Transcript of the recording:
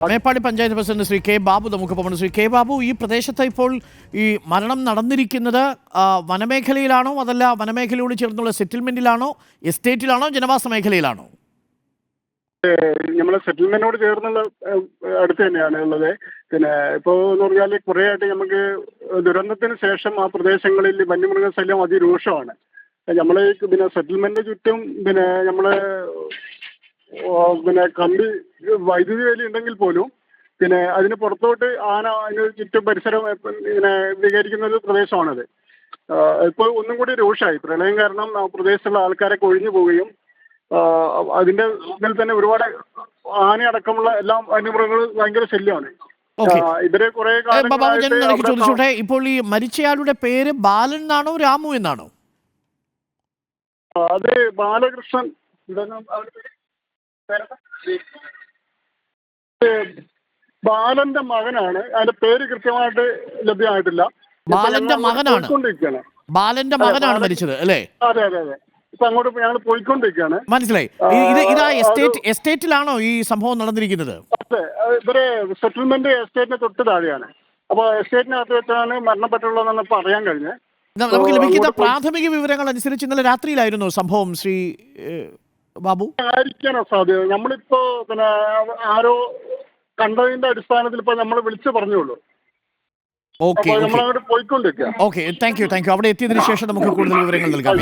Meppadi panchayat president Shri K Babu നമുക്കൊപ്പമുണ്ട് Shri K Babu ഈ പ്രദേശത്ത് ഇപ്പോൾ ഈ മരണം നടന്നിരിക്കുന്നത് വനമേഖലയിലാണോ അതല്ല വനമേഖലയോട് ചേർന്നുള്ള സെറ്റിൽമെന്റിലാണോ എസ്റ്റേറ്റിലാണോ ജനവാസ മേഖലയിലാണോ? നമ്മളെ സെറ്റിൽമെന്റിനോട് ചേർന്നുള്ള അടുത്ത് തന്നെയാണ് ഉള്ളത്. പിന്നെ ഇപ്പോ എന്ന് പറഞ്ഞാൽ കുറേ ആയിട്ട് നമുക്ക് ദുരന്തത്തിന് ശേഷം ആ പ്രദേശങ്ങളിൽ വന്യമൃഗശല്യം അതിരൂക്ഷമാണ്. നമ്മൾ പിന്നെ സെറ്റിൽമെന്റ് ചുറ്റും പിന്നെ നമ്മൾ പിന്നെ കമ്പി വൈദ്യുതി വേലി ഉണ്ടെങ്കിൽ പോലും പിന്നെ അതിന് പുറത്തോട്ട് ആന അതിന് ചുറ്റും പരിസരം ഇങ്ങനെ വികരിക്കുന്ന ഒരു പ്രദേശമാണത്. ഇപ്പോൾ ഒന്നും കൂടി രൂക്ഷമായി. പ്രളയം കാരണം പ്രദേശത്തുള്ള ആൾക്കാരൊക്കെ ഒഴിഞ്ഞു പോവുകയും അതിന്റെ ഇതിൽ തന്നെ ഒരുപാട് ആന അടക്കമുള്ള എല്ലാ വന്യമൃഗങ്ങളും ഭയങ്കര ശല്യമാണ്. ഇവരെ കുറെ ചോദിച്ചോട്ടെ ഇപ്പോൾ ഈ മരിച്ചയാളുടെ പേര് ബാലൻ എന്നാണോ രാമു എന്നാണോ? അതെ ബാലകൃഷ്ണൻ. എന്താണ് അവരുടെ ബാലന്റെ മകനാണ്. അതിന്റെ പേര് കൃത്യമായിട്ട് ലഭ്യമായിട്ടില്ല. ബാലന്റെ മകനാണ്? ബാലന്റെ മകനാണ് മരിച്ചത് അല്ലേ? അതെ അതെ അതെ. ഇപ്പൊ അങ്ങോട്ട് ഞങ്ങൾ പോയിക്കൊണ്ടിരിക്കുകയാണ്. മനസ്സിലായി. ഇത് ഇതാ എസ്റ്റേറ്റ് എസ്റ്റേറ്റിലാണോ ഈ സംഭവം നടന്നിരിക്കുന്നത്? അതെ ഇവർ സെറ്റിൽമെന്റ് എസ്റ്റേറ്റിന് തൊട്ട് താഴെയാണ്. അപ്പൊ എസ്റ്റേറ്റിനകത്ത് വെച്ചാണ് മരണപ്പെട്ടുള്ളതെന്ന് പറയാൻ കഴിഞ്ഞത് നമുക്ക് ലഭിക്കുന്ന പ്രാഥമിക വിവരങ്ങൾ അനുസരിച്ച് ഇന്നലെ രാത്രിയിലായിരുന്നു സംഭവം ശ്രീ ബാബു? ആയിരിക്കാനോ സാധ്യത. നമ്മളിപ്പോ പിന്നെ ആരോ കണ്ടതിന്റെ അടിസ്ഥാനത്തിൽ ഇപ്പൊ നമ്മൾ വിളിച്ചു പറഞ്ഞോളൂ okay okay thank you thank you അവിടെ എത്തിയതിനു ശേഷം നമുക്ക് കൂടുതൽ വിവരങ്ങൾ നൽകാം.